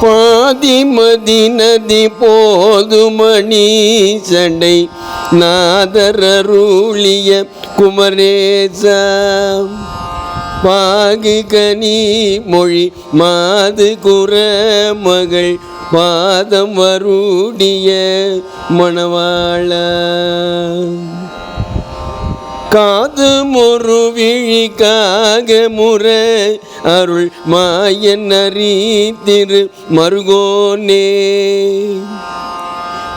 பாதிமதி நதி போதுமணி சண்டை நாதரருளிய குமரேச பாகு கனி மொழி மாது குர மகள். பாதம் வருடிய மணவாள. காது மொரு விழிக்காக முற அருள் மாயன் திரு மருகோனே.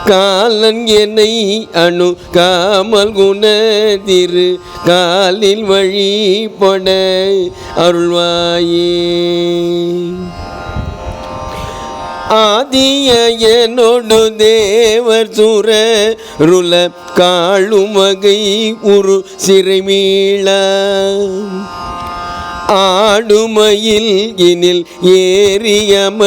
காலன் என்னை அணு காமல் குணதிரு காலில் வழிபட அருள்வாயே. ஆதிய என்னோடு தேவர் சுர ருல காளும் வகை உரு சிறைமீள ஆடுமையில் இனில் ஏறியமரர்கள்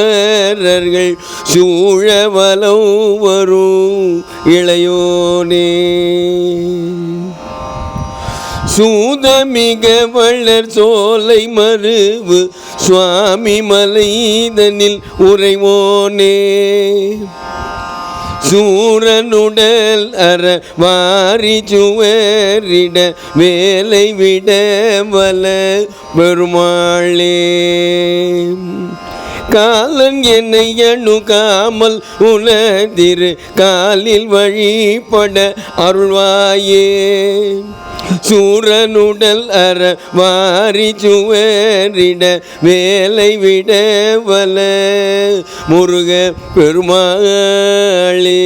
சூழவலம் வரும் இளையோனே. சூத மிக வளர் சோலை மறுவு சுவாமி மலைதனில் உறைவோனே. சூரனுடல் அற வாரி சுவரிட வேலை விட வல பெருமாளே. காலன் என்னை அணுகாமல் உலதிரு காலில் வழிபட அருள்வாயே. சூரனுடல் அற வாரி சுவரிட வேலை விட வல முருக பெருமாளே.